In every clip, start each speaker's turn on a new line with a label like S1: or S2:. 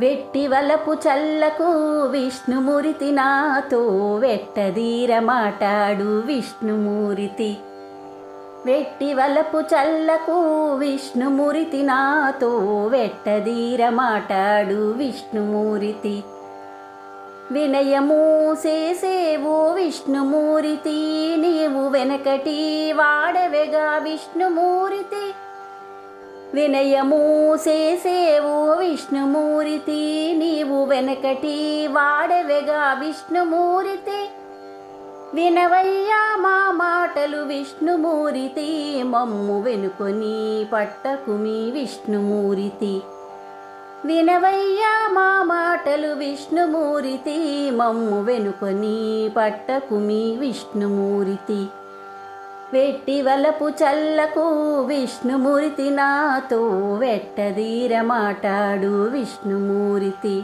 S1: వెట్టి వలపు చల్లకు విష్ణుమూరితి నాతో వెట్టదీర మాటాడు విష్ణుమూరితి. వెట్టి వలపు చల్లకు విష్ణుమూరితి నాతో వెట్టదీర మాటాడు విష్ణుమూరితి. వినయము చేసేవు విష్ణుమూరితి నీవు వెనకటి వాడవెగా విష్ణుమూరితి. వినయము చేసేవు విష్ణుమూరితి నీవు వెనకటి వాడవెగా విష్ణుమూరితి? వినవయ్యా మా మాటలు విష్ణుమూరితి మమ్ము వెనుకొని పట్టకుమి విష్ణుమూరితి. వినవయ్యా మా మాటలు విష్ణుమూరితి మమ్ము వెనుకొని పట్టకుమి విష్ణుమూరితి. వెట్టి వలపు చల్లకు విష్ణుమూర్తి నాతో వెట్టదీర మాటాడు విష్ణుమూర్తి.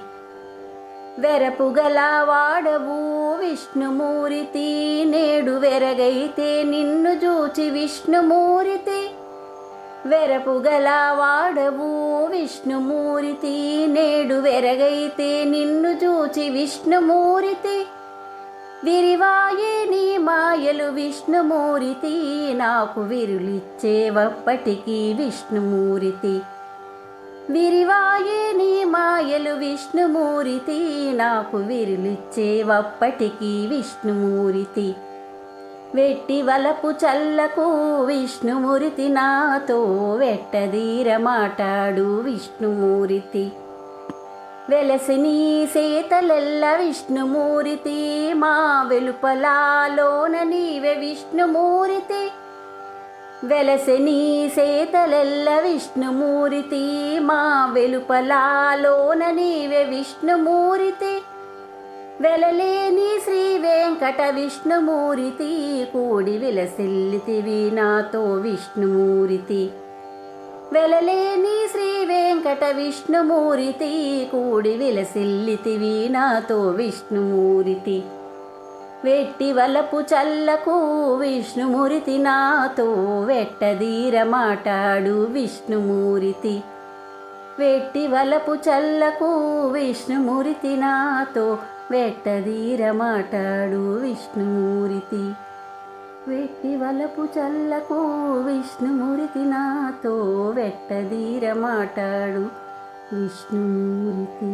S1: వెరపుగల వాడవు విష్ణుమూర్తి నేడు వెరగైతే నిన్ను చూచి విష్ణుమూర్తి. వెరపుగల వాడవు విష్ణుమూర్తి నేడు వెరగైతే నిన్ను చూచి విష్ణుమూర్తి. విరివాయే నీ మాయలు విష్ణుమూరితి నాకు విరులిచ్చేవప్పటికీ విష్ణుమూరితి. విరివాయే నీ మాయలు విష్ణుమూరితి నాకు విరులిచ్చేవప్పటికీ విష్ణుమూరితి. వెట్టి వలపు చల్లకు విష్ణుమూరితి నాతో వెట్టదీర మాటాడు విష్ణుమూరితి. వెలసిని సీతలెల్ల విష్ణుమూరితి మా వెలుపలాలోన నీవే విష్ణుమూరితి. వెలసిని సీతలెల్ల విష్ణుమూరితి మా వెలుపలాలోన నీవే విష్ణుమూరితి. వెలలేని శ్రీ వెంకట విష్ణుమూరితి కూడి విలసిల్లితివి నాతో విష్ణుమూరితి. వెలలేని శ్రీ వెంకట విష్ణుమూరితి కూడి విలసిల్లితివి నాతో విష్ణుమూరితి. వెట్టి వలపు చల్లకు విష్ణుమూరితి నాతో వెట్టదీర మాటాడు విష్ణుమూరితి. వెట్టి వలపు చల్లకు విష్ణుమూరితి నాతో వెట్టదీర మాటాడు విష్ణుమూరితి. వెట్టి వలపు చల్లకు విష్ణుమూర్తి నాతో వెట్టదీర మాటాడు విష్ణుమూర్తి